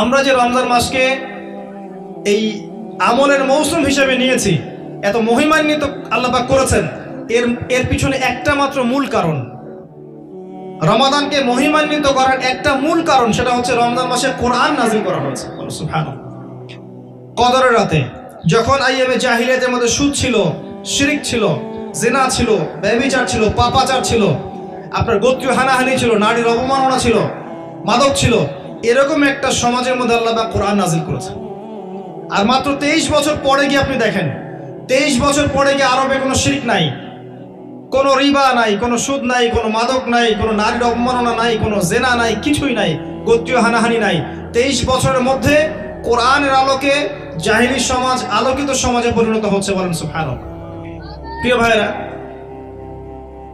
আমরা যে রমজান মাসকে এই আমলের মৌসুম হিসেবে নিয়েছি, এত মহিমান্বিত আল্লাপাক করেছেন, এর এর পিছনে একটা মাত্র মূল কারণ। রমাদানকে মহিমান্বিত করার একটা মূল কারণ সেটা হচ্ছে রমজান মাসে কোরআন নাজিল করা হয়েছে। কদরের রাতে যখন আইএমএ জাহিলিয়াতের মধ্যে সুদ ছিল, শিরিক ছিল, জেনা ছিল, ব্যবিচার ছিল, পাপাচার ছিল, আপনার গোত্রীয় হানাহানি ছিল, নারীর অবমাননা ছিল, মাদক ছিল এরকম একটা সমাজের মধ্যে আল্লাহ কোরআন নাজিল করেছে আর মাত্র তেইশ বছর পরে গিয়ে আপনি দেখেন, তেইশ বছর পরে গিয়ে আরবে কোনো শিরিক নাই, কোনো রিবা নাই, কোনো সুদ নাই, কোনো মাদক নাই, কোনো নারীর অবমাননা নাই, কোনো জেনা নাই, কিছুই নাই, গোত্রীয় হানাহানি নাই। তেইশ বছরের মধ্যে কোরআনের আলোকে জাহিলি সমাজ, আলোকিত সমাজে পরিণত হচ্ছে বলেন সুফান প্রিয় ভাইরা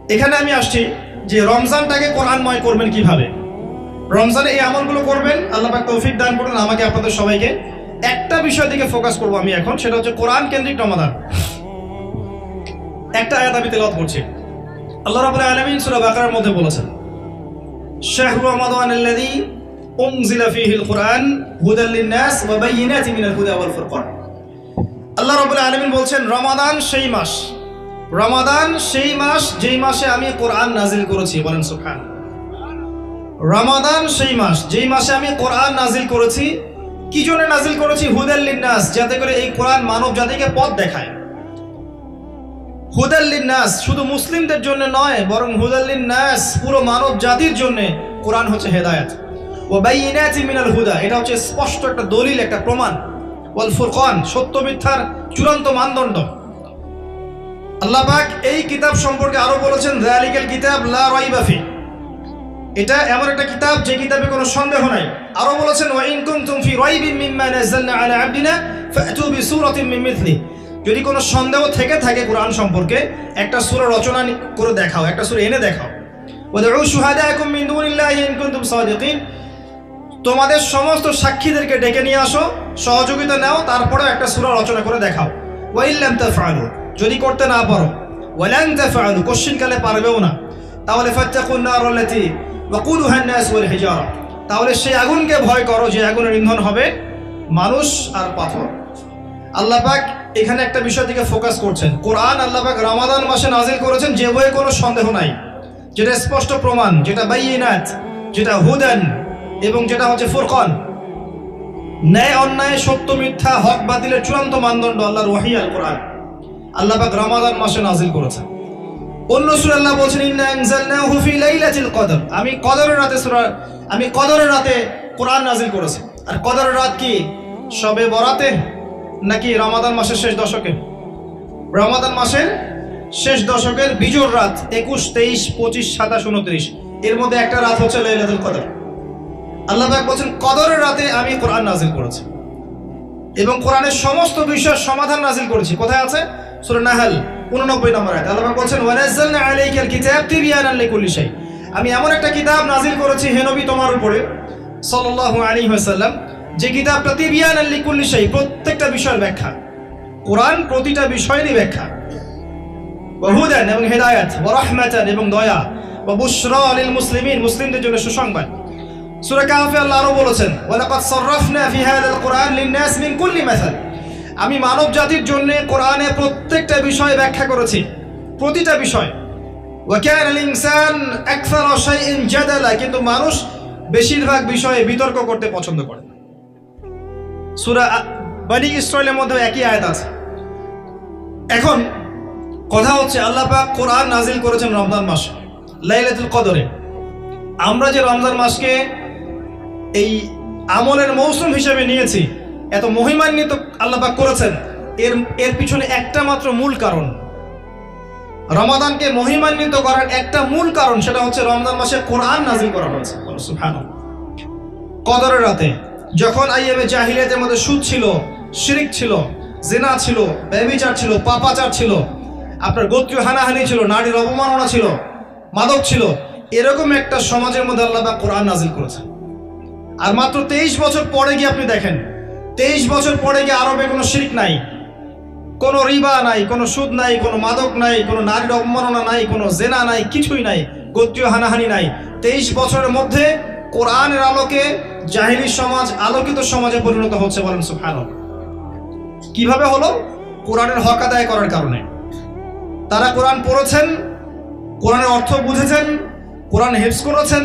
এখানে আমি আসছি যে রমজানটাকে কোরআনময় করবেন কীভাবে? রমজানে এই আমলগুলো করবেন, আল্লাহ পাক তৌফিক দান করুন। আমাকে আপনাদের সবাইকে একটা বিষয় দিকে ফোকাস করব আমি এখন, সেটা হচ্ছে কোরআন কেন্দ্রিক রমাদান। একটা আয়াত আমি তেলাওয়াত করছি। আল্লাহ রাব্বুল আলামিন সূরা বাকারার মধ্যে বলেছেন, শাহরু রমাদান আল্লাযী উনজিলা ফীহিল কুরআন হুদাল লিন-নাস ওয়া বায়িনাতিন মিনাল হুদা ওয়াল ফুরকান। আল্লাহ রাব্বুল আলামিন বলছেন, রমাদান সেই মাস, রমাদান সেই মাস যেই মাসে আমি কোরআন নাজিল করেছি। বলেন সুবহান রমাদান সেই মাস, যেই মাসে আমি কোরআন নাজিল করেছি। কি জন্য নাজিল করেছি? হুদাল লিন-নাস, যাতে করে এই কোরআন মানব জাতিকে পথ দেখায়। হুদাল্লিন নাস শুধু মুসলিমদের জন্য নয়, বরং হুদাল্লিন নাস পুরো মানব জাতির জন্য কোরআন হচ্ছে হেদায়েত। ও বাইনাতি মিনাল হুদা, এটা হচ্ছে স্পষ্ট একটা দলিল, একটা প্রমাণ। ওয়াল ফুরকান, সত্য মিথ্যার চূড়ান্ত মানদণ্ড। আল্লাহ পাক এই কিতাব সম্পর্কে আরও বলেছেন, যালিকাল কিতাব লা রাইবা ফি। এটা এমন একটা কিতাব যে কিতাবে কোনো সন্দেহ নাই। আরও বলেছেন, ওয়া ইন কুনতুম ফি রাইবিন মিম্মা নাযালনা আলা আবদিনা ফাতু বিসূরাতিন মিন মিথলি। যদি কোনো সন্দেহ থেকে থাকে কোরআন সম্পর্কে, একটা সূরা রচনা করে দেখাও, একটা সূরা এনে দেখাও। ওয়াদউ শুহাদাকুম মিন দুনিল্লাহি ইন কুনতুম সাদিকিন। তোমাদের সমস্ত সাক্ষীদেরকে ডেকে নিয়ে আসো, সহযোগিতা নাও তারপরে একটা সূরা রচনা করে দেখাও। ওয়াইল্লাম তাফআলু। যদি করতে না পারো ওয়ালান তাফআলু। কোশ্চিনকালে পারবেও না। তাহলে ফাত্তাকুন নার আল্লাতী ওয়াকুদুহা আন-নাস ওয়াল হিজারা। তাহলে সেই আগুনকে ভয় করো যে আগুনের ইন্ধন হবে মানুষ আর পাথর। আল্লাহ পাক এখানে একটা বিষয় দিকে ফোকাস করছেন। কোরআন আল্লাহ পাক রমাদান মাসে নাজিল করেছেন যে বইয়ে কোনো সন্দেহ নাই। যেটা স্পষ্ট প্রমাণ, যেটা বাইনাত যেটা হুদান এবং যেটা হচ্ছে ফুরকন। ন্যায়, অন্যায়, সত্য, মিথ্যা, হক, বাতিলের চূড়ান্ত মানদণ্ড আল্লাহর ওয়াহি কোরআন আল্লাহ পাক রমাদান মাসে নাজিল করেছেন। অন্য সূরা আল্লাহ বলছেন কদর। আমি কদরের রাতে সূরা, আমি কদরের রাতে কোরআন নাজিল করেছি। আর কদরের রাত কি? সবে বরাতে নাকি রমাদান মাসের শেষ দশকে? রমাদান মাসের শেষ দশকের বিজোর রাত, একুশ, তেইশ, পঁচিশ, সাতাশ, উনত্রিশ। এর মধ্যে একটা রাত হচ্ছে লাইলাতুল কদর। আল্লাহ পাক বলছেন, কদরের রাতে আমি কোরআন নাজিল করেছি এবং কোরআনের সমস্ত বিষয়ের সমাধান নাজিল করেছি। কোথায় আছে? সূরা নাহাল 89 নম্বর আয়াত। আল্লাহ বলছেন, ওয়ানাজ্জালনা আলাইকাল কিতাব তিবয়ানান লিকুল্লি শাই। আমি এমন একটা কিতাব নাজিল করেছি হে নবী তোমার উপরে, সাল্লাল্লাহু আলাইহি ওয়াসাল্লাম, যে কিতাবটা তিবয়ানান লিকুল্লি শাই, প্রত্যেকটা বিষয়ের ব্যাখ্যা। কোরআন প্রতিটা বিষয়েরই ব্যাখ্যা। ওয়াহুদান এবং হেদায়াত, ওয়া রাহমাতান এবং দয়া, ওয়া বুশরা লিল মুসলিমিন মুসলিমদের জন্য সুসংবাদ। সূরা কাহফে আল্লাহ আরও বলেছেন ওয়ালাকাদ সাররাফনা ফি হাযাল কুরআন লিন-নাস মিন কুল্লি মাসাল। আমি মানব জাতির জন্য কোরআনে প্রত্যেকটা বিষয় ব্যাখ্যা করেছি। প্রতিটা বিষয়। কিন্তু মানুষ বেশিরভাগ বিষয়ে বিতর্ক করতে পছন্দ করে সুরা বনি ইসরাইলের মধ্যে একই আয়াত আছে। এখন কথা হচ্ছে, আল্লাহ পাক কোরআন নাজিল করেছেন রমজান মাসে, লাইলাতুল কদরে। আমরা যে রমজান মাসকে এই আমলের মৌসুম হিসেবে নিয়েছি এত মহিমান্বিত আল্লাহ পাক করেছেন, এর এর পিছনে একটা মাত্র মূল কারণ। রমাদানকে মহিমান্বিত করার একটা মূল কারণ সেটা হচ্ছে রমজান মাসে কোরআন নাজিল করা হয়েছে। কদরের রাতে যখন আইএমএ জাহিলিয়াতের মধ্যে সুদ ছিল, শিরিক ছিল, জেনা ছিল, ব্যবিচার ছিল, পাপাচার ছিল, আপনার গোত্রীয় হানাহানি ছিল, নারীর অবমাননা ছিল, মাদক ছিল, এরকম একটা সমাজের মধ্যে আল্লাহ কোরআন নাজিল করেছে আর মাত্র তেইশ বছর পরে গিয়ে আপনি দেখেন তেইশ বছর পরে গিয়ে আরবে কোনো শিরিক নাই? কোনো রিবা নাই, কোনো সুদ নাই, কোনো মাদক নাই, কোনো নারীর অবমাননা নাই, কোনো জেনা নাই, কিছুই নাই, গোত্রীয় হানাহানি নাই। তেইশ বছরের মধ্যে কোরআনের আলোকে জাহিলি সমাজ, আলোকিত সমাজে পরিণত হচ্ছে বলেন সুফান কীভাবে হলো? কোরআনের হক আদায় করার কারণে। তারা কোরআন পড়েছেন, কোরআনের অর্থ বুঝেছেন, কোরআন হেফস করেছেন,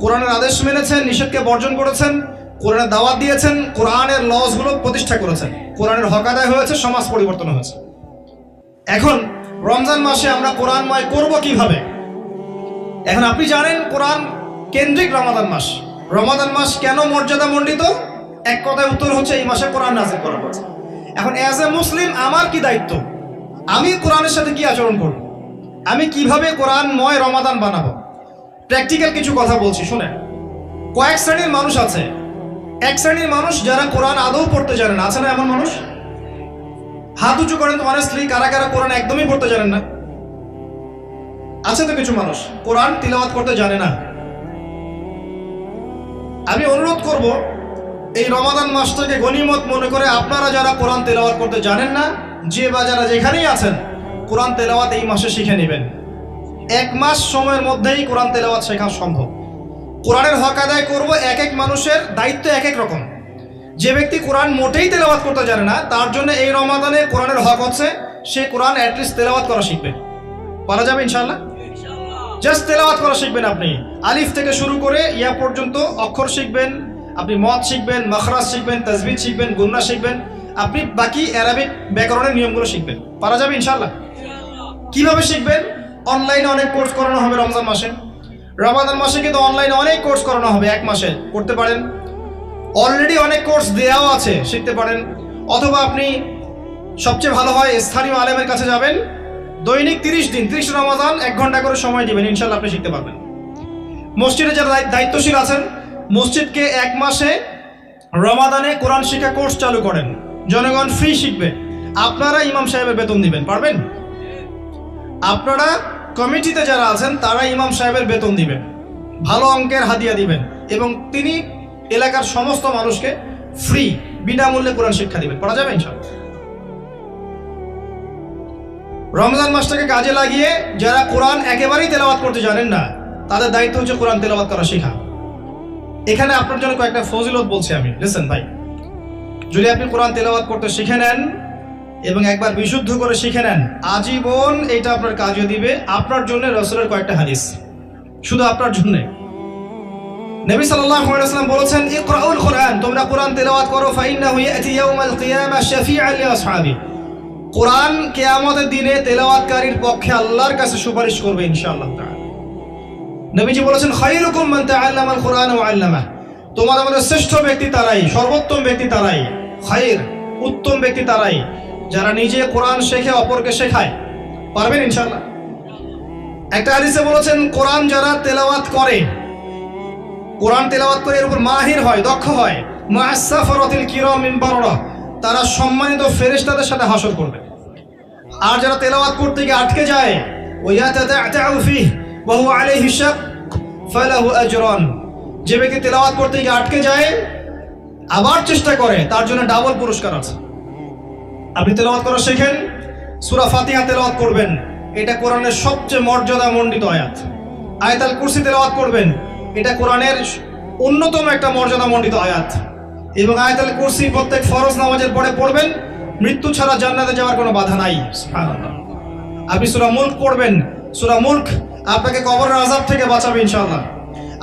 কোরআনের আদেশ মেনেছেন, নিষেধকে বর্জন করেছেন কোরআনের দাওয়াত দিয়েছেন, কোরআনের লসগুলো প্রতিষ্ঠা করেছেন। কোরআনের হক আদায় হয়েছে, সমাজ পরিবর্তন হয়েছে। এখন, রমজান মাসে আমরা কোরআনময় করব কীভাবে? এখন আপনি জানেন, কোরআন কেন্দ্রিক রমাদান মাস। রমাদান মাস কেন মর্যাদা মণ্ডিত এক কথায় উত্তর হচ্ছে, এই মাসে কোরআন নাজিল করা হয়েছে। এখন অ্যাজ এ মুসলিম আমার কি দায়িত্ব? আমি কোরআনের সাথে কি আচরণ করব? আমি কীভাবে কোরআনময় রমাদান বানাবো? প্র্যাকটিক্যাল কিছু কথা বলছি শুনে কয়েক শ্রেণির মানুষ আছে এক শ্রেণির মানুষ যারা কোরআন আদৌ পড়তে জানে না। আছে না এমন মানুষ? হাত উঁচু করেন তো অনেস্টলি কারা কারা কোরআন একদমই পড়তে জানেন না। আছে তো কিছু মানুষ, কোরআন তিলাওয়াত করতে জানে না। আমি অনুরোধ করব, এই রমাদান মাসটাকে গনিমত মনে করে আপনারা যারা কোরআন তেলাওয়াত করতে জানেন না, যে বা যারা যেখানেই আছেন, কোরআন তেলাওয়াত এই মাসে শিখে নেবেন। এক মাস সময়ের মধ্যেই কোরআন তেলাওয়াত শেখা সম্ভব। কোরআনের হক আদায় করব এক এক মানুষের দায়িত্ব এক এক রকম। যে ব্যক্তি কোরআন মোটেই তেলাওয়াত করতে জানে না, তার জন্য এই রমাদানে কোরআনের হক হচ্ছে সে কোরআন অ্যাটলিস্ট তেলাওয়াত করা শিখবে। পারা যাবে ইনশাল্লাহ জাস্ট তেলাওয়াত করা শিখবেন আপনি। আলিফ থেকে শুরু করে ইয়া পর্যন্ত অক্ষর শিখবেন, আপনি মদ শিখবেন, মখরাজ শিখবেন তাজবিদ শিখবেন গুন্না শিখবেন, আপনি বাকি অ্যারাবিক ব্যাকরণের নিয়মগুলো শিখবেন। পারা যাবে ইনশাল্লাহ কীভাবে শিখবেন? অনলাইনে অনেক কোর্স করানো হবে রমজান মাসে। রমাদান মাসে কিন্তু অনলাইনে অনেক কোর্স করানো হবে এক মাসে। করতে পারেন। অলরেডি অনেক কোর্স দেওয়াও আছে, শিখতে পারেন। অথবা আপনি সবচেয়ে ভালো হয় স্থানীয় আলেমের কাছে যাবেন। দৈনিক তিরিশ দিন, তিরিশ রমাদান, এক ঘণ্টা করে সময় দিবেন ইনশাল্লাহ আপনি শিখতে পারবেন। মসজিদে যারা দায়ি- দায়িত্বশীল আছেন, মসজিদকে এক মাসে রমাদানে কোরআন শিক্ষা কোর্স চালু করেন। জনগণ ফ্রি শিখবে। আপনারা ইমাম সাহেবের বেতন দিবেন, পারবেন? আপনারা কমিটিতে যারা আছেন তারা ইমাম সাহেবের বেতন দিবেন, ভালো অঙ্কের হাদিয়া দিবেন, এবং তিনি এলাকার সমস্ত মানুষকে ফ্রি বিনামূল্যে কোরআন শিক্ষা দিবেন। পড়া যাবে রমজান মাসটাকে কাজে লাগিয়ে যারা কোরআন একেবারেই তেলাওয়াত করতে জানেন না, তাদের দায়িত্ব হচ্ছে কোরআন তেলাওয়াত করা শেখা। এখানে আপনার জন্য কয়েকটা ফজিলত বলছি আমি। লিসেন ভাই, যদি আপনি কোরআন তেলাওয়াত করতে শিখে নেন এবং একবার বিশুদ্ধ করে শিখে নেন। আজীবন এটা আপনার কাজে দিবে। আপনার জন্য রসুলের কয়েকটা হাদিস। শুধু আপনার জন্য। নবী ওয়াসাল্লাম বলেছেন কোরআন তোমরা কোরআন তেলাওয়াত করো দিনে তেলাওয়াতকারীর পক্ষে আল্লাহর কাছে সুপারিশ করবে ইনশাআল্লাহ নবীজি বলেছেন খায়রুকুম মান তাআল্লামাল কোরআন ওয়া আল্লামা তোমাদের মধ্যে শ্রেষ্ঠ ব্যক্তি তারাই, সর্বোত্তম ব্যক্তি তারাই উত্তম ব্যক্তি তারাই। যারা নিজে কোরআন শেখে, অপরকে শেখায়। পারবেন ইনশাআল্লাহ? একটা হাদিসে বলেছেন, কোরআন যারা তেলাওয়াত করে, কোরআন তেলাওয়াত করে এর উপর মাহির হয়, দক্ষ হয়। মুআসসাফারাতিল কিরামিন বাররা। তারা সম্মানিত ফেরেশতাদের সাথে হাসর করবে। আর যারা তেলাওয়াত করতে গিয়ে আটকে যায় যে ব্যক্তি তেলাওয়াত করতে গিয়ে আটকে যায়, আবার চেষ্টা করে, তার জন্য ডাবল পুরস্কার আছে। আপনি তেলাওয়াত করা শেখেন? সূরা ফাতিহা তেলাওয়াত করবেন। এটা কোরআনের সবচেয়ে মর্যাদা মণ্ডিত আয়াত। আয়াতাল কুরসি তেলাওয়াত করবেন। এটা কোরআনের অন্যতম একটা মর্যাদা মণ্ডিত আয়াত। এবং আয়াতাল কুরসি প্রত্যেক ফরজ নামাজের পরে পড়বেন। মৃত্যু ছাড়া জান্নাতে যাওয়ার কোনো বাধা নাই। আপনি সূরা মুলক পড়বেন। সূরা মুলক আপনাকে কবরের আযাব থেকে বাঁচাবে ইনশাআল্লাহ।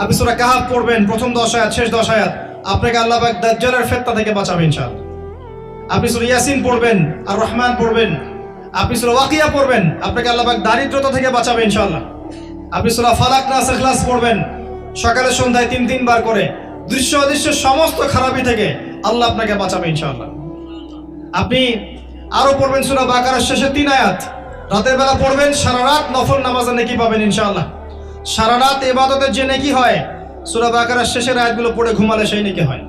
আপনি সূরা কাহাফ পড়বেন। প্রথম দশ আয়াত, শেষ দশ আয়াত আপনাকে আল্লাহ দাজ্জালের ফিতনা থেকে বাঁচাবে ইনশাআল্লাহ। আপনি সূরা ইয়াসিন পড়বেন আর রহমান পড়বেন। আপনি সূরা ওয়াকিয়া পড়বেন। আপনাকে আল্লাহ দারিদ্রতা থেকে বাঁচাবে ইনশাআল্লাহ। আপনি সূরা ফালাক নাস ইখলাস পড়বেন। সকালে, সন্ধ্যায় তিন তিনবার করে দৃশ্য অদৃশ্য সমস্ত খারাপি থেকে আল্লাহ আপনাকে বাঁচাবে ইনশাআল্লাহ। আপনি আরও পড়বেন সূরা বাকারার শেষে তিন আয়াত। রাতের বেলা পড়বেন, সারা রাত নফল নামাজে নেকি পাবেন ইনশাআল্লাহ। সারা রাত ইবাদতের যে নেকি হয়, সূরা বাকারার শেষের আয়াতগুলো পড়ে ঘুমালে সেই নেকি হয়।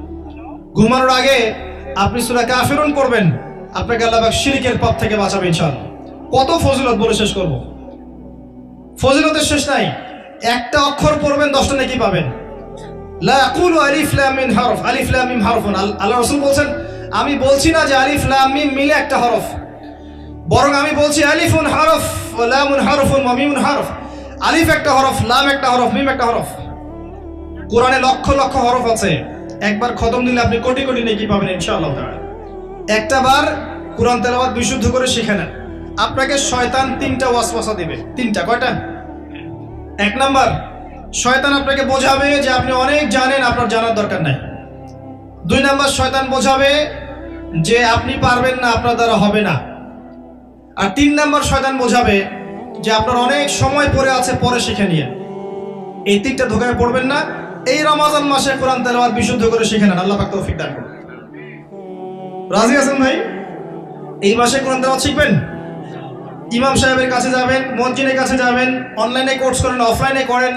ঘুমানোর আগে আপনি সূরা কাফিরুন পড়বেন। আপনাকে আল্লাহ শিরিকের পাপ থেকে বাঁচাবে ইনশাআল্লাহ। কত ফজিলত বলে শেষ করব? ফজিলতের শেষ নাই। একটা অক্ষর পড়বেন, দশটা নাকি পাবেন। আল্লাহ রাসূল বলছেন, আমি বলছি না যে আলিফ লাম মিম মিলে একটা হরফ। বরং আমি বলছি আলিফুন হরফ হরফুন ওয়া মিমুন হরফ। আলিফ একটা হরফ, লাম একটা হরফ, মিম একটা হরফ। কোরআনে লক্ষ লক্ষ হরফ আছে। একবার খতম দিলে আপনি কোটি কোটি নেকি পাবেন ইনশাআল্লাহ তাআলা। একটা বার কোরআন তেলাওয়াত বিশুদ্ধ করে শিখে নেন। আপনাকে শয়তান তিনটা ওয়াসওয়াসা দিবে। তিনটা, কয়টা? এক নাম্বার, শয়তান আপনাকে বোঝাবে যে আপনি অনেক জানেন, আপনার জানার দরকার নাই। দুই নাম্বার, শয়তান বোঝাবে যে আপনি পারবেন না, আপনার দ্বারা হবে না। আর তিন নাম্বার, শয়তান বোঝাবে যে আপনার অনেক সময় পড়ে আছে, পরে শিখে নিয়ে। এই তিনটা ধোকায় পড়বেন না। এই রমাজান মাসে কোরআন তেলাওয়াত বিশুদ্ধ করে শিখে নেন, আল্লাহ পাক তৌফিক দান করুন। রাজি আছেন ভাই? এই মাসে কোরআন তেলাওয়াত শিখবেন? ইমাম সাহেবের কাছে যাবেন, মসজিদের কাছে যাবেন অনলাইনে কোর্স করেন অফলাইনে করেন,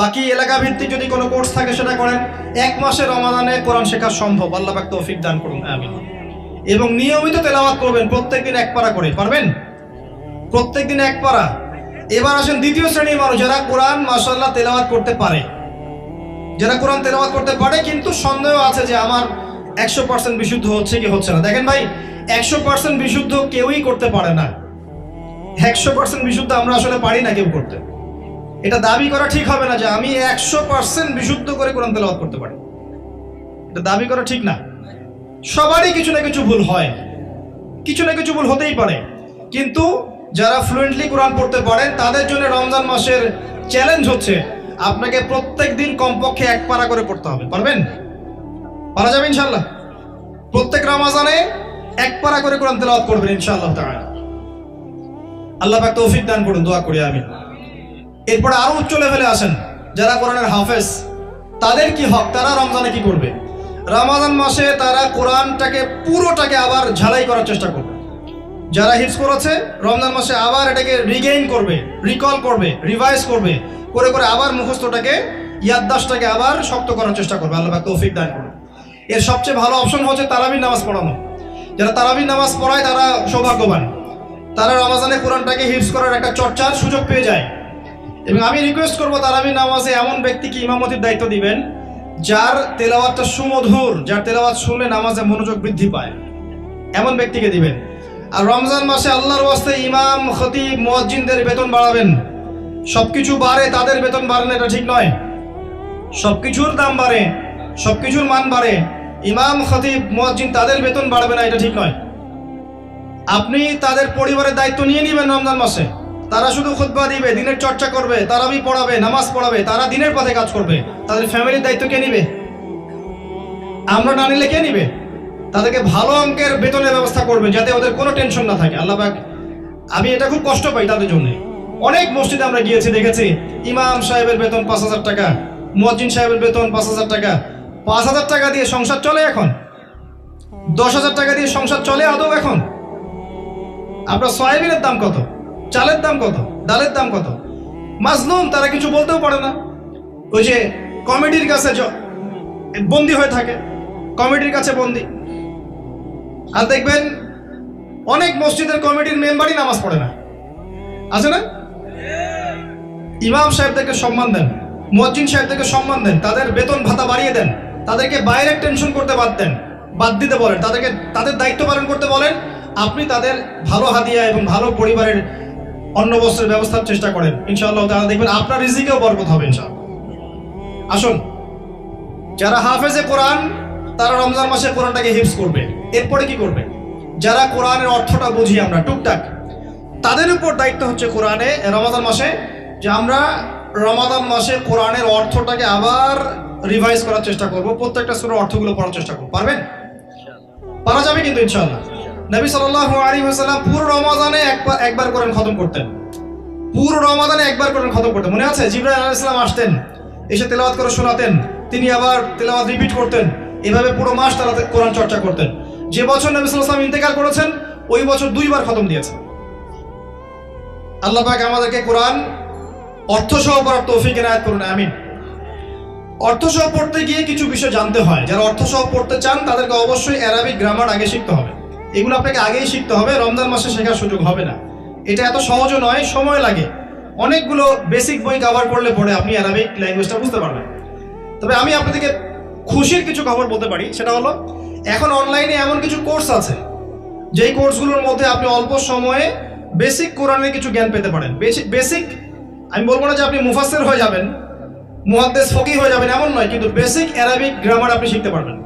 বাকি এলাকা ভিত্তিক যদি কোনো কোর্স থাকে সেটা করেন, এক মাসে রমাদানে কোরআন শেখা সম্ভব, আল্লাহ পাক তৌফিক দান করুন, আমিন। এবং নিয়মিত তেলাওয়াত করবেন, প্রত্যেক দিন এক পারা করে, পারবেন? প্রত্যেক দিন এক পারা। এবার আসেন দ্বিতীয় শ্রেণির মানুষ যারা কোরআন মাসাল্লাহ তেলাওয়াত করতে পারে। যারা কোরআন তেলাওয়াত করতে পারে, কিন্তু সন্দেহ আছে যে আমার একশো পার্সেন্ট বিশুদ্ধ হচ্ছে কি হচ্ছে না। দেখেন ভাই, একশো পার্সেন্ট বিশুদ্ধ কেউই করতে পারে না। একশো পার্সেন্ট বিশুদ্ধ আমরা আসলে পারি না কেউ করতে। এটা দাবি করা ঠিক হবে না যে আমি একশো পার্সেন্ট বিশুদ্ধ করে কোরআন তেলাওয়াত করতে পারি। এটা দাবি করা ঠিক না। সবারই কিছু না কিছু ভুল হয়। কিছু না কিছু ভুল হতেই পারে। কিন্তু যারা ফ্লুয়েন্টলি কোরআন পড়তে পারেন তাদের জন্য রমজান মাসের চ্যালেঞ্জ হচ্ছে আপনাকে প্রত্যেক দিন কমপক্ষে এক পারা করে পড়তে হবে, পারবেন? পারা যাবে ইনশাল্লাহ প্রত্যেক রমাজানে এক পারা করে কোরআন তেলাওয়াত করবেন ইনশাআল্লাহ তাআলা। আল্লাহ পাক তৌফিক দান করুন, দোয়া করি আমি এরপরে আরও উচ্চ লেভেলে আসেন, যারা কোরআনের হাফেজ, তাদের কি হক, তারা রমজানে কি করবে? রমাজান মাসে তারা কোরআনটাকে, পুরোটাকে আবার ঝালাই করার চেষ্টা করবে। যারা হিপস করেছে, রমজান মাসে আবার এটাকে রিগেইন করবে রিকল করবে রিভাইজ করবে। করে করে আবার মুখস্থটাকে, ইয়াদদাসটাকে আবার শক্ত করার চেষ্টা করবে। আল্লাহ তৌফিক দান করুন। এর সবচেয়ে ভালো অপশন হচ্ছে তারাবির নামাজ পড়ানো যারা তারাবির নামাজ পড়ায় তারা সৌভাগ্যবান। তারা রমাজানে কোরআনটাকে হিপস করার একটা চর্চার সুযোগ পেয়ে যায়। এবং আমি রিকোয়েস্ট করব তারাবি নামাজে এমন ব্যক্তিকে ইমামতির দায়িত্ব দিবেন, যার তেলাওয়াতটা সুমধুর, যার তেলাওয়াত শুনলে নামাজে মনোযোগ বৃদ্ধি পায়। এমন ব্যক্তিকে দিবেন। আর রমজান মাসে আল্লাহর ওয়াস্তে ইমাম, খতিব, মুয়াজ্জিনদের বেতন বাড়াবেন। সবকিছু বাড়ে, তাদের বেতন বাড়ে না, এটা ঠিক নয়। সবকিছুর দাম বাড়ে, সবকিছুর মান বাড়ে। ইমাম, খতিব, মুয়াজ্জিন, তাদের বেতন বাড়বে না, এটা ঠিক নয়। আপনি তাদের পরিবারের দায়িত্ব নিয়ে নেবেন রমজান মাসে। তারা শুধু খুতবা দিবে, দিনের চর্চা করবে তারাবি পড়াবে, নামাজ পড়াবে, তারা দিনের পথে কাজ করবে। তাদের ফ্যামিলির দায়িত্ব কে নিবে? আমরা না নিলে কে নিবে? তাদেরকে ভালো অঙ্কের বেতনের ব্যবস্থা করবে, যাতে ওদের কোনো টেনশন না থাকে। আল্লাহ আমি এটা খুব কষ্ট পাই তাদের জন্য। অনেক মসজিদে আমরা গিয়েছি, দেখেছি। ইমাম সাহেবের বেতন পাঁচ হাজার টাকা, মুয়াজ্জিন সাহেবের বেতন পাঁচ হাজার টাকা। পাঁচ হাজার টাকা দিয়ে সংসার চলে এখন? দশ হাজার টাকা দিয়ে সংসার চলে আদৌ এখন? আপনার সয়াবিনের দাম কত? চালের দাম কত? ডালের দাম কত? মাজলুম তারা কিছু বলতেও পারে না। ওই যে কমিটির কাছে বন্দি হয়ে থাকে। কমিটির কাছে বন্দি। আর দেখবেন, অনেক মসজিদের কমিটির মেম্বারই নামাজ পড়ে না। আছে না? ইমাম সাহেবদেরকে সম্মান দেন, মুয়াজ্জিন সাহেবদেরকে সম্মান দেন, তাদের বেতন ভাতা বাড়িয়ে দেন, তাদেরকে বাইরে টেনশন করতে বাদ দেন, বাদ দিতে বলেন, তাদেরকে, তাদের দায়িত্ব পালন করতে বলেন, আপনি তাদের ভালো হাদিয়া এবং ভালো পরিবারের অন্ন বস্ত্রের ব্যবস্থার চেষ্টা করেন। ইনশাআল্লাহ তারা দেখবেন আপনার রিজিকেও বরকত হবে ইনশাআল্লাহ। আসুন, যারা হাফেজে কোরআন, তারা রমজান মাসে কোরআনটাকে হিপস করবে। এরপরে কি করবে? যারা কোরআনের অর্থটা বুঝি আমরা, টুকটাক, তাদের উপর দায়িত্ব হচ্ছে কোরআনে রমাদান মাসে যে আমরা রমাদান মাসে কোরআনের অর্থটাকে আবার রিভাইজ করার চেষ্টা করব প্রত্যেকটা সুরের অর্থগুলো পড়ার চেষ্টা করব। পারবেন? পারা যাবে কিন্তু ইনশাআল্লাহ। নবী সাল্লাল্লাহু আলাইহি ওয়াসাল্লাম পুরো রমাদানে একবার একবার কোরআন খতম করতেন। পুরো রমাদানে একবার করেন খতম করতেন। মনে আছে? জিবরাইল আলাইহিস সালাম আসতেন এসে তেলাওয়াত করে শোনাতেন তিনি আবার তেলাওয়াত রিপিট করতেন। এভাবে পুরো মাস তারা কোরআন চর্চা করতেন। যে বছর নবী সাল্লাল্লাহু ইন্তেকাল করেছেন ওই বছর দুইবার খতম দিয়েছেন। আল্লাহ পাক আমাদেরকে কোরআন অর্থ সহ পড়ার তৌফিক এনায়েত করুন, আমিন। অর্থ সহ পড়তে গিয়ে কিছু বিষয় জানতে হয়। যারা অর্থ সহ পড়তে চান, তাদেরকে অবশ্যই অ্যারাবিক গ্রামার আগে শিখতে হবে। এগুলো আপনাকে আগেই শিখতে হবে, রমজান মাসে শেখার সুযোগ হবে না। এটা এত সহজও নয়, সময় লাগে। অনেকগুলো বেসিক বই কভার করলে পরে আপনি অ্যারাবিক ল্যাঙ্গুয়েজটা বুঝতে পারবেন। তবে আমি আপনাদেরকে খুশির কিছু খবর বলতে পারি, সেটা হলো, এখন অনলাইনে এমন কিছু কোর্স আছে, যেই কোর্সগুলোর মধ্যে আপনি অল্প সময়ে বেসিক কোরআনের কিছু জ্ঞান পেতে পারেন। বেসিক আমি বলব না যে আপনি মুফাসসির হয়ে যাবেন, মুহাদ্দেস ফকি হয়ে যাবেন, এমন নয়, কিন্তু বেসিক অ্যারাবিক গ্রামার আপনি শিখতে পারবেন।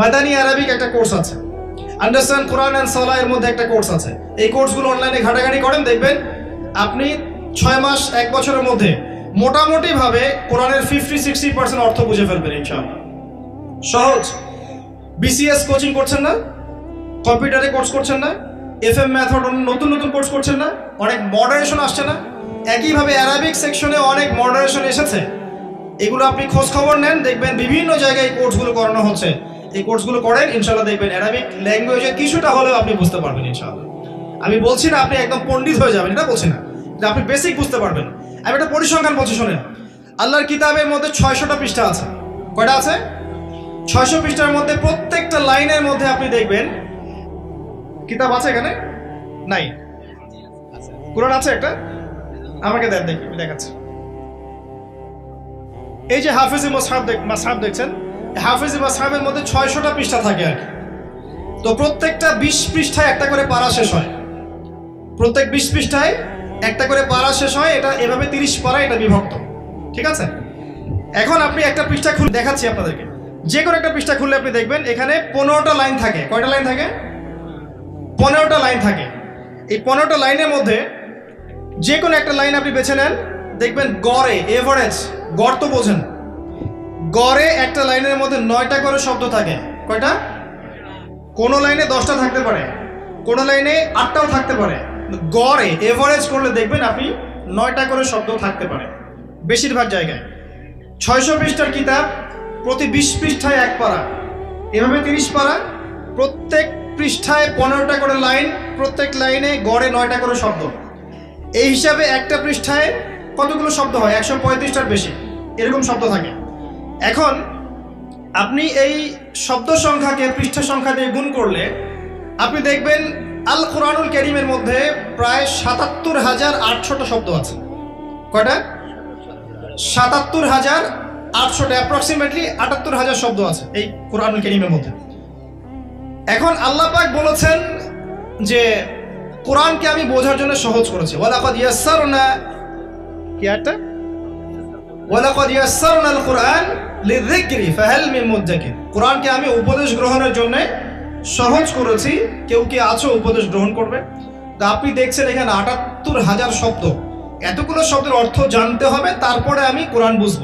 মাদানি অ্যারাবিক একটা কোর্স আছে। আন্ডারস্ট্যান্ড কোরআন অ্যান্ড সালা এর মধ্যে একটা কোর্স আছে। এই কোর্সগুলো অনলাইনে ঘাটাঘাটি করেন, দেখবেন আপনি ছয় মাস, এক বছরের মধ্যে মোটামুটিভাবে কোরআনের ফিফটি সিক্সটি পার্সেন্ট অর্থ বুঝে ফেলবেন, ইনশাআল্লাহ। সহজ। বিসিএস কোচিং করছেন না কম্পিউটারে কোর্স করছেন না এফ এম ম্যাথড নতুন নতুন কোর্স করছেন না, অনেক মডারেশন আসছে না। একইভাবে অ্যারাবিক সেকশনে অনেক মডারেশন এসেছে। এগুলো আপনি খোঁজ খবর নেন, দেখবেন বিভিন্ন জায়গায় এই কোর্সগুলো করানো হচ্ছে। এই কোর্সগুলো করেন ইনশাল্লাহ দেখবেন অ্যারাবিক ল্যাঙ্গুয়েজে কিছুটা হলেও আপনি বুঝতে পারবেন ইনশাল্লাহ আমি বলছি না আপনি একদম পণ্ডিত হয়ে যাবেন, এটা বলছি না। আপনি বেসিক বুঝতে পারবেন। আমি একটা পরিসংখ্যান বলছি শোনেন আল্লাহর কিতাবের মধ্যে ছয়শোটা পৃষ্ঠা আছে। কয়টা আছে? ছয়শো পৃষ্ঠার মধ্যে প্রত্যেকটা লাইনের মধ্যে আপনি দেখবেন, কিতাব আছে এখানে? নাই। কোরআন আছে একটা? আমাকে দেন, দেখি দেখাচ্ছি। এই যে হাফিজি মাসহাব মাসহাব দেখছেন? হাফিজি মাসহাবের মধ্যে ছয়শোটা পৃষ্ঠা থাকে আর কি। তো প্রত্যেকটা বিশ পৃষ্ঠায় একটা করে পারা শেষ হয়। প্রত্যেক বিশ পৃষ্ঠায় একটা করে পারা শেষ হয়, এটা এভাবে তিরিশ পারা এটা বিভক্ত। ঠিক আছে? এখন আপনি একটা পৃষ্ঠা খুলে দেখাচ্ছি আপনাদেরকে। যে কোনো একটা পৃষ্ঠা খুললে আপনি দেখবেন, এখানে পনেরোটা লাইন থাকে। কয়টা লাইন থাকে? পনেরোটা লাইন থাকে। এই পনেরোটা লাইনের মধ্যে যে কোনো একটা লাইন আপনি বেছে নেন, দেখবেন গড়ে এভারেজ গড় তো বোঝেন। গড়ে একটা লাইনের মধ্যে নয়টা করে শব্দ থাকে। কয়টা? কোনো লাইনে দশটা থাকতে পারে, কোনো লাইনে আটটাও থাকতে পারে। গড়ে এভারেজ করলে দেখবেন আপনি নয়টা করে শব্দ থাকতে পারে, বেশিরভাগ জায়গায়। ছয়শো পৃষ্ঠার কিতাব প্রতি বিশ পৃষ্ঠায় এক পারা। এভাবে তিরিশ পারা। প্রত্যেক পৃষ্ঠায় পনেরোটা করে লাইন, প্রত্যেক লাইনে গড়ে নয়টা করে শব্দ। এই হিসাবে একটা পৃষ্ঠায় কতগুলো শব্দ হয়? একশো পঁয়ত্রিশটার বেশি। এরকম শব্দ থাকে। এখন আপনি এই শব্দ সংখ্যাকে পৃষ্ঠা সংখ্যা দিয়ে গুণ করলে আপনি দেখবেন আল কোরআনুল করিমের মধ্যে প্রায় সাতাত্তর হাজার আটশোটা শব্দ আছে। কয়টা? সাতাত্তর হাজার আটশোটা অ্যাপ্রক্সিমেটলি আটাত্তর হাজার শব্দ আছে এই কোরআনুল করিমের মধ্যে। এখন আল্লাহ পাক বলেছেন যে কোরআনকে আমি বোঝার জন্য সহজ করেছি। ওয়ালাকাদ ইয়াসসারনা কি একটা ওয়ালাকাদ ইয়াসসারনা আল কোরআন লিযিকরি ফাহাল মিন মুদ্দাকির কোরআনকে আমি উপদেশ গ্রহণের জন্য সহজ করেছি। কেউ কি আছো উপদেশ গ্রহণ করবে? তা আপনি দেখছেন এখানে আটাত্তর হাজার শব্দ। এতগুলো শব্দের অর্থ জানতে হবে তারপরে আমি কোরআন বুঝব।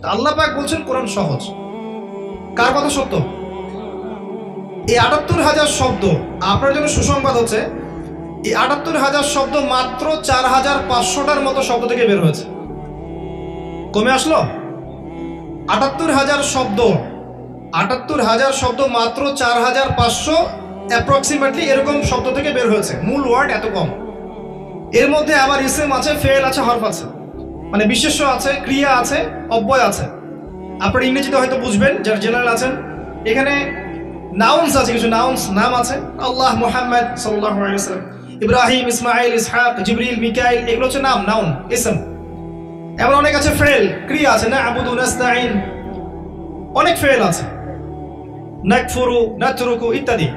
তা আল্লাহ পাক বলছেন কোরআন সহজ। কার কথা সত্য? এই আটাত্তর হাজার শব্দ আপনার জন্য সুসংবাদ হচ্ছে এই আটাত্তর হাজার শব্দ মাত্র চার হাজার পাঁচশোটার মতো শব্দ থেকে বের হয়েছে। কমে আসলো? আটাত্তর হাজার শব্দ, আটাত্তর হাজার শব্দ মাত্র চার হাজার পাঁচশো অ্যাপ্রক্সিমেটলি এরকম শব্দ থেকে বের হয়েছে। মূল ওয়ার্ড এত কম। এর মধ্যে আবার ইসেম আছে, ফেল আছে, হরফ আছে। মানে বিশেষ্য আছে, ক্রিয়া আছে, অব্যয় আছে। আপনারা ইংরেজিতে হয়তো বুঝবেন, যারা জেনারেল আছেন। এখানে নাউন্স আছে, কিছু নাউন্স নাম আছে। আল্লাহ মোহাম্মদ সাল্লাল্লাহু আলাইহি ওয়াসাল্লাম। ইব্রাহিম, ইসমাইল, ইসহাক, জিবরিল, মিকাইল, এগুলো হচ্ছে নাম, নাউন, ইসম। এবার অনেক আছে, ফেল, ক্রিয়া আছে না আবুদু নাস্তাইন অনেক ফেল আছে। নাকফুরু, নাতরুকু ইত্যাদি।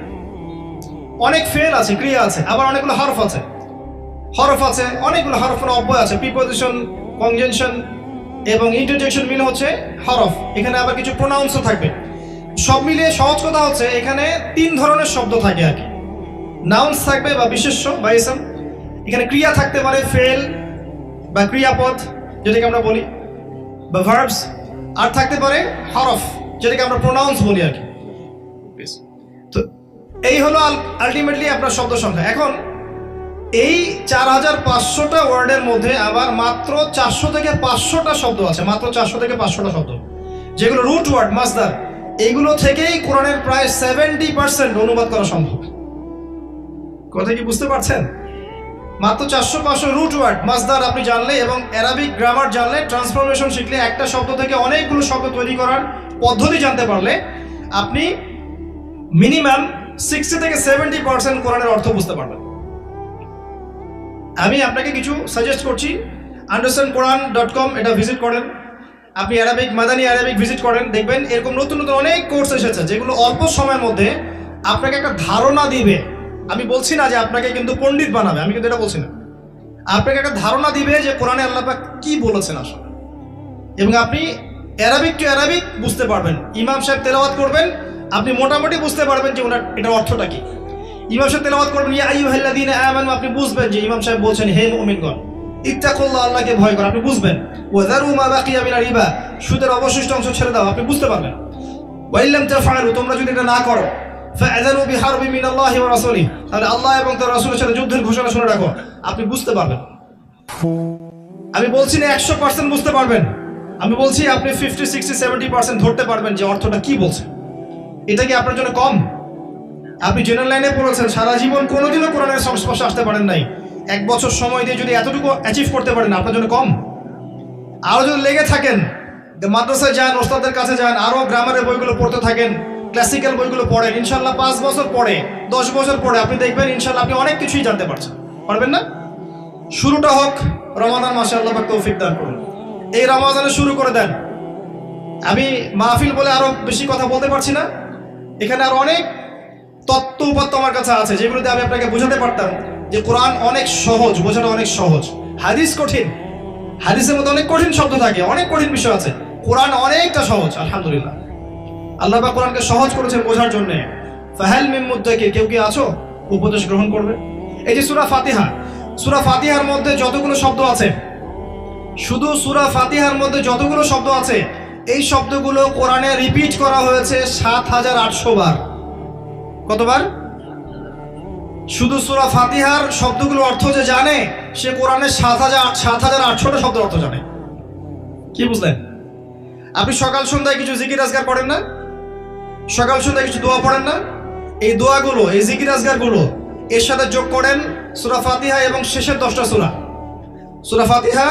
অনেক ফেল আছে, ক্রিয়া আছে, আবার অনেকগুলো হরফ আছে। হরফ আছে, অনেকগুলো হরফ অব্যয় আছে প্রিপোজিশন কনজেনশন এবং ইন্টারজেকশন মিলে হচ্ছে হরফ। এখানে আবার কিছু প্রোনাউন্সও থাকবে। সব মিলিয়ে সহজ কথা হচ্ছে, এখানে তিন ধরনের শব্দ থাকে আর কি। নাউন্স থাকবে বা বিশেষ্য বা ইসম এখানে ক্রিয়া থাকতে পারে ফেল বা ক্রিয়াপদ, যেটাকে আমরা বলি, বা ভার্বস আর থাকতে পারে হরফ, যেটাকে আমরা প্রোনাউন্স বলি আর কি। তো এই হলো আলটিমেটলি আপনার শব্দ সংখ্যা। এখন এই চার হাজার পাঁচশোটা ওয়ার্ডের মধ্যে আবার মাত্র চারশো থেকে পাঁচশোটা শব্দ আছে, মাত্র চারশো থেকে পাঁচশোটা শব্দ। যেগুলো রুট ওয়ার্ড মাসদার এগুলো থেকেই কোরআনের প্রায় সেভেন্টি পার্সেন্ট অনুবাদ করা সম্ভব। কথা কি বুঝতে পারছেন? মাত্র চারশো পাঁচশো রুট ওয়ার্ড মাসদার আপনি জানলে এবং অ্যারাবিক গ্রামার জানলে ট্রান্সফরমেশন শিখলে একটা শব্দ থেকে অনেকগুলো শব্দ তৈরি করার পদ্ধতি জানতে পারলে আপনি মিনিমাম সিক্সটি থেকে সেভেন্টি পার্সেন্ট কোরআনের অর্থ বুঝতে পারবেন। আমি আপনাকে কিছু সাজেস্ট করছি। আন্ডারস্ট্যান্ড কোরআন ডট কম এটা ভিজিট করেন। আপনি অ্যারাবিক মাদানি অ্যারাবিক ভিজিট করেন, দেখবেন এরকম নতুন নতুন অনেক কোর্স এসেছে, যেগুলো অল্প সময়ের মধ্যে আপনাকে একটা ধারণা দিবে। আমি বলছি না যে আপনাকে কিন্তু পণ্ডিত বানাবে, আমি কিন্তু এটা বলছি না। আপনাকে একটা ধারণা দিবে যে কোরআনে আল্লাহ পাক কি বলেছেন আসলে। এবং আপনি অ্যারাবিক টু অ্যারাবিক বুঝতে পারবেন। ইমাম সাহেব তেলাওয়াত করবেন, আপনি মোটামুটি বুঝতে পারবেন যে ওনার এটার অর্থটা কি। ইমাম সাহেব তেলাওয়াত করবেন, ইয়া আপনি বুঝবেন যে ইমাম সাহেব বলছেন, হে মুমিনগণ, ইত্তাকুল্লাহ আল্লাহকে ভয় করো আপনি বুঝবেন। রিবা সুদের অবশিষ্ট অংশ ছেড়ে দাও, আপনি বুঝতে পারবেন। তোমরা যদি এটা না করো ফাআযানু বিহারবি মিনাল্লাহি ওয়া রাসূলিহি তাহলে আল্লাহ এবং তার রাসূলের সাথে যুদ্ধের ঘোষণা শুনে রাখো, আপনি বুঝতে পারবেন। আমি বলছি না একশো পার্সেন্ট বুঝতে পারবেন। আমি বলছি আপনি ফিফটি সিক্সটি সেভেন্টি পার্সেন্ট ধরতে পারবেন যে অর্থটা কি বলছে। এটা কি আপনার জন্য কম? আপনি জেনারেল লাইনে পড়েছেন সারা জীবন কোনোদিনও কোরআনের সংস্পর্শে আসতে পারেন নাই। এক বছর সময় দিয়ে যদি এতটুকু অ্যাচিভ করতে পারেন, আপনার জন্য কম। আরও যদি লেগে থাকেন মাদ্রাসায় যান, ওস্তাদের কাছে যান আরও গ্রামারের বইগুলো পড়তে থাকেন ক্লাসিক্যাল বইগুলো পড়েন ইনশাল্লাহ পাঁচ বছর পরে, দশ বছর পরে আপনি দেখবেন ইনশাল্লাহ আপনি অনেক কিছুই জানতে পারছেন। পারবেন না? শুরুটা হোক, রমাদান মাসে আল্লাহ তৌফিক দান করুন। এই রমাদানে শুরু করে দেন। আমি মাহফিল বলে আরও বেশি কথা বলতে পারছি না। এখানে আর অনেক তত্ত্ব উপাত্ত আমার কাছে আছে যেগুলোতে আমি আপনাকে বোঝাতে পারতাম যে কোরআন অনেক সহজ বোঝানো অনেক সহজ। হাদিস কঠিন। হাদিসের মধ্যে অনেক কঠিন শব্দ থাকে, অনেক কঠিন বিষয় আছে। কোরআন অনেকটা সহজ, আলহামদুলিল্লাহ। আল্লাহ পাক কোরআনকে সহজ করেছেন বোঝার জন্য। ফাহাল মিম মুদ্দাকির, কেউ কি আছো? উপদেশ গ্রহণ করবে। এই যে সুরা ফাতিহা, সুরা ফাতিহার মধ্যে যতগুলো শব্দ আছে, শুধু সুরা ফাতিহার মধ্যে যতগুলো শব্দ আছে, এই শব্দগুলো কোরআনে রিপিট করা হয়েছে সাত হাজার আটশো বার। কতবার? শুধু সুরা ফাতিহার শব্দগুলো অর্থ যে জানে, সে কোরআনের সাত হাজার সাত হাজার আটশোটা শব্দের অর্থ জানে। কি বুঝলেন? আপনি সকাল সন্ধ্যায় কিছু জিকির আজগার করেন না? সকাল সন্ধ্যা কিছু দোয়া পড়েন না? এই দোয়াগুলো, এই জিকির আজগারগুলো, এর সাথে যোগ করেন সুরা ফাতিহা এবং শেষের দশটা সূরা। সুরা ফাতিহা,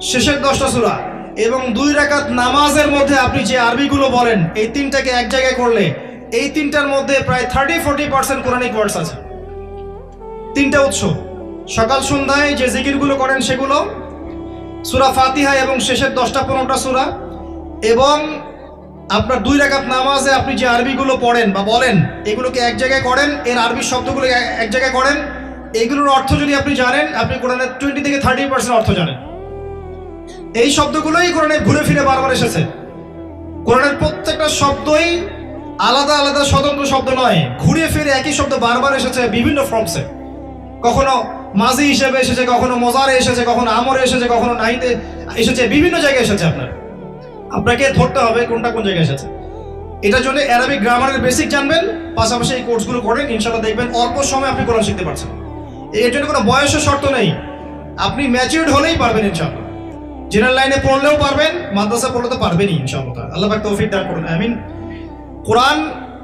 শেষের দশটা সূরা এবং দুই রাকাত নামাজের মধ্যে আপনি যে আরবিগুলো বলেন, এই তিনটাকে এক জায়গায় করলে, এই তিনটার মধ্যে প্রায় thirty forty percent Quranic words আছে। তিনটা উৎস। সকাল সন্ধ্যায় যে জিকিরগুলো করেন সেগুলো, সুরা ফাতিহা এবং শেষের দশটা পনেরোটা সুরা এবং আপনার দুই রাকাত নামাজে আপনি যে আরবিগুলো পড়েন বা বলেন, এগুলোকে এক জায়গায় করেন, এর আরবি শব্দগুলো এক- জায়গায় করেন, এগুলোর অর্থ যদি আপনি জানেন, আপনি কোরআনের টোয়েন্টি থেকে থার্টি পার্সেন্ট অর্থ জানেন। এই শব্দগুলোই কোরআনে ঘুরে ফিরে বারবার এসেছে। কোরআনের প্রত্যেকটা শব্দই আলাদা আলাদা স্বতন্ত্র শব্দ নয়, ঘুরে ফিরে একই শব্দ বারবার এসেছে বিভিন্ন ফর্মসে কখনো মাঝি হিসেবে এসেছে, কখনো মজারে এসেছে, কখনো আমরে এসেছে, কখনো নাহিতে এসেছে, বিভিন্ন জায়গায় এসেছে আপনার। আপনাকে ধরতে হবে কোনটা কোন জায়গায় এসেছে। এটার জন্য অ্যারাবিক গ্রামারের বেসিক জানবেন, পাশাপাশি এই কোর্সগুলো করেন ইনশাল্লাহ দেখবেন অল্প সময় আপনি কোরআন শিখতে পারছেন। এর জন্য কোনো বয়সের শর্ত নেই। আপনি ম্যাচিউরড হলেই পারবেন ইনশাল্লাহ জেনারেল লাইনে পড়লেও পারবেন মাদ্রাসা পড়লে তো পারবেনই ইনশাআল্লাহ আল্লাহ পাক তৌফিক দান করুন, আমিন। কোরআন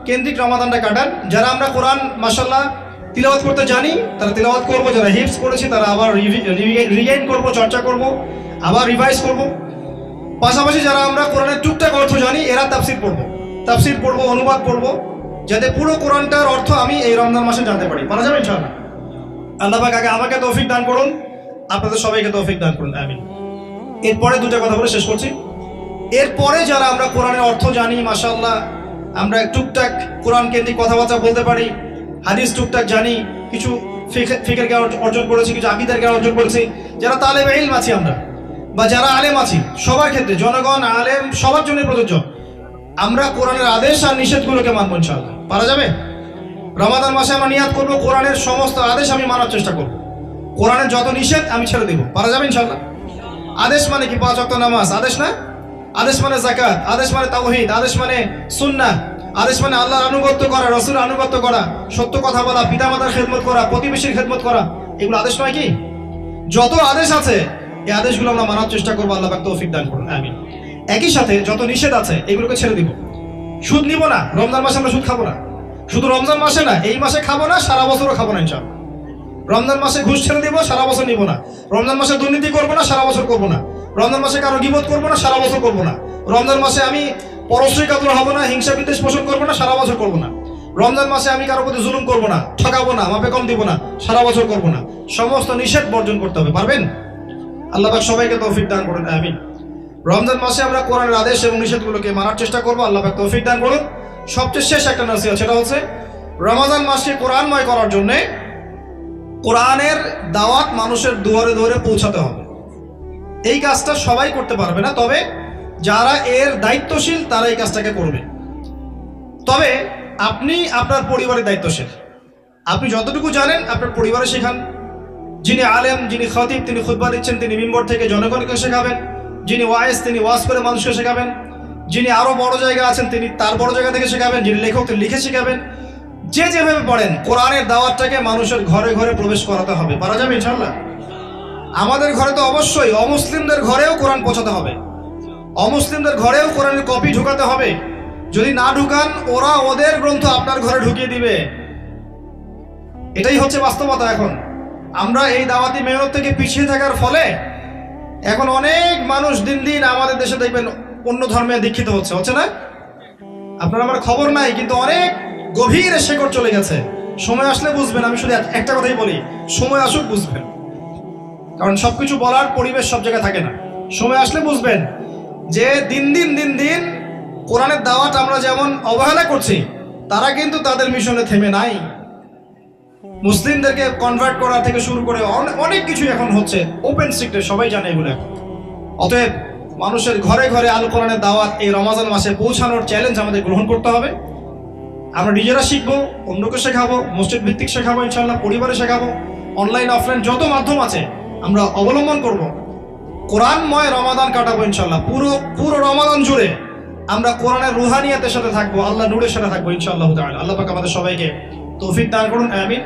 কেন্দ্রিক রমাদানটা কাটান। যারা আমরা কোরআন মাশাল্লাহ তিলাওয়াত করতে জানি, তারা তিলাওয়াত করব, যারা হিপস করেছি তারা আবার রিগাইন করব, চর্চা করব, আবার রিভাইজ করব। পাশাপাশি যারা আমরা কোরআনের টুকটাক অর্থ জানি, এরা তাফসির পড়ব। তাফসির পড়ব, অনুবাদ পড়ব, যাতে পুরো কোরআনটার অর্থ আমি এই রমজান মাসে জানতে পারি। পারা যাবে ইনশাআল্লাহ? আল্লাহ পাক আগে আমাকে তৌফিক দান করুন, আপনাদের সবাইকে তৌফিক দান করুন আমি এরপরে দুটো কথা বলে শেষ করছি। এরপরে যারা আমরা কোরআনের অর্থ জানি মাশাল্লাহ আমরা টুকটাক কোরআন কেন্দ্রিক কথাবার্তা বলতে পারি, হাদিস টুকটাক জানি, কিছু ফিকে- ফিকের জ্ঞান অর্জন করেছি, কিছু আকিদার জ্ঞান অর্জন করেছি, যারা তালেব ইলম আছি আমরা। বা যারা আলেম আছি, সবার ক্ষেত্রে, জনগণ, আলেম, সবার জন্য প্রযোজ্য। আমরা কোরআনের আদেশ আর নিষেধগুলোকে মানবো ইনশাআল্লাহ। পারা যাবে? রমাদান মাসে আমরা নিয়াত করব, কোরআনের সমস্ত আদেশ আমি মানার চেষ্টা করব। কোরআনের যত নিষেধ, আমি ছেড়ে দেবো। পারা যাবে ইনশাআল্লাহ? আদেশ মানে কি? পাঁচ ওয়াক্ত নামাজ। আদেশ না? আদেশ মানে জাকাত আদেশ মানে তাওহীদ। আদেশ মানে সুন্নাহ। আদেশ মানে আল্লাহর আনুগত্য করা রসুল আনুগত্য করা, সত্য কথা বলা, পিতামাতার খেদমত করা, প্রতিবেশীর খেদমত করা। এগুলো আদেশ নয় কি? যত আদেশ আছে এই আদেশগুলো আমরা মানার চেষ্টা করব, আল্লাহ পাক তৌফিক দান করুন, আমিন। একই সাথে যত নিষেধ আছে, এগুলোকে ছেড়ে দিব। সুদ নিব না, রমজান মাসে আমরা সুদ খাব না। শুধু রমজান মাসে না, এই মাসে খাব না, সারা বছরও খাব না, ইনশাআল্লাহ। রমজান মাসে ঘুষ ছেড়ে দিব, সারা বছর নিব না। রমজান মাসে দুর্নীতি করব না, সারা বছর করব না। রমজান মাসে কারও গিবত করব না, সারা বছর করব না। রমজান মাসে আমি পরশ্রী কাতর হব না, হিংসা বিদ্বেষ পোষণ করব না, সারা বছর করব না। রমজান মাসে আমি কারও প্রতি জুলুম করব না, ঠকাবো না, মাপে কম দিব না, সারা বছর করব না। সমস্ত নিষেধ বর্জন করতে হবে, পারবেন? আল্লাহ সবাইকে তৌফিক দান করুন, আমিন। রমজান মাসে আমরা কোরআনের আদেশ এবং নিষেধগুলোকে মানার চেষ্টা করব, আল্লাহ পাক তৌফিক দান করুন। সবচেয়ে শেষ একটা নসিহত, সেটা হচ্ছে রমাদান মাসকে কোরআনময় করার জন্যে কোরআনের দাওয়াত মানুষের দুয়ারে দুয়ারে পৌঁছাতে হবে। এই কাজটা সবাই করতে পারবে না, তবে যারা এর দায়িত্বশীল, তারা এই কাজটাকে করবে। তবে আপনি আপনার পরিবারের দায়িত্বশীল। আপনি যতটুকু জানেন, আপনার পরিবারে শেখান যিনি আলেম, যিনি খতিব, তিনি খুতবা দিচ্ছেন, তিনি মিম্বর থেকে জনগণকে শেখাবেন। যিনি ওয়াইস, তিনি ওয়াজ করে মানুষকে শেখাবেন। যিনি আরও বড় জায়গা আছেন, তিনি তার বড় জায়গা থেকে শেখাবেন। যিনি লেখক, তিনি লিখে শেখাবেন। যে যেভাবে পড়েন, কোরআনের দাওয়াতটাকে মানুষের ঘরে ঘরে প্রবেশ করাতে হবে। পারা যাবে ইনশাল্লাহ আমাদের ঘরে তো অবশ্যই অমুসলিমদের ঘরেও কোরআন পৌঁছাতে হবে। অমুসলিমদের ঘরেও কোরআনের কপি ঢুকাতে হবে। যদি না ঢুকান, ওরা ওদের গ্রন্থ আপনার ঘরে ঢুকিয়ে দিবে। এটাই হচ্ছে বাস্তবতা এখন। আমরা এই দাওয়াতি মেহনত থেকে পিছিয়ে থাকার ফলে এখন অনেক মানুষ দিন দিন আমাদের দেশে দেখবেন অন্য ধর্মে দীক্ষিত হচ্ছে হচ্ছে না? আপনার আমার খবর নাই, কিন্তু অনেক গভীর শেকড় চলে গেছে। সময় আসলে বুঝবেন, আমি শুধু এক- একটা কথাই বলি, সময় আসুক বুঝবেন। কারণ সবকিছু বলার পরিবেশ সব জায়গায় থাকে না। সময় আসলে বুঝবেন যে দিন দিন দিন দিন কোরআনের দাওয়াত আমরা যেমন অবহেলা করছি, তারা কিন্তু তাদের মিশনে থেমে নাই। মুসলিমদেরকে কনভার্ট করা থেকে শুরু করে অনেক কিছু এখন হচ্ছে। ওপেন সিক্রেট সবাই জানে এগুলো এখন। অতএব মানুষের ঘরে ঘরে আল কোরআনের দাওয়াত এই রমাজান মাসে পৌঁছানোর চ্যালেঞ্জ আমাদের গ্রহণ করতে হবে। আমরা নিজেরা শিখব, অন্যকে শেখাবো মসজিদ ভিত্তিক শেখাবো ইনশাল্লাহ পরিবারে শেখাবো অনলাইন অফলাইন যত মাধ্যম আছে আমরা অবলম্বন করব। কোরআনময় রমাদান কাটাবো ইনশাল্লাহ পুরো পুরো রমাদান জুড়ে আমরা কোরআনের রুহানিয়াতের সাথে থাকব, আল্লাহ নূরের সাথে থাকব ইনশাআল্লাহ আল্লাহ পাক আমাদের সবাইকে তৌফিক দান করুন আমিন।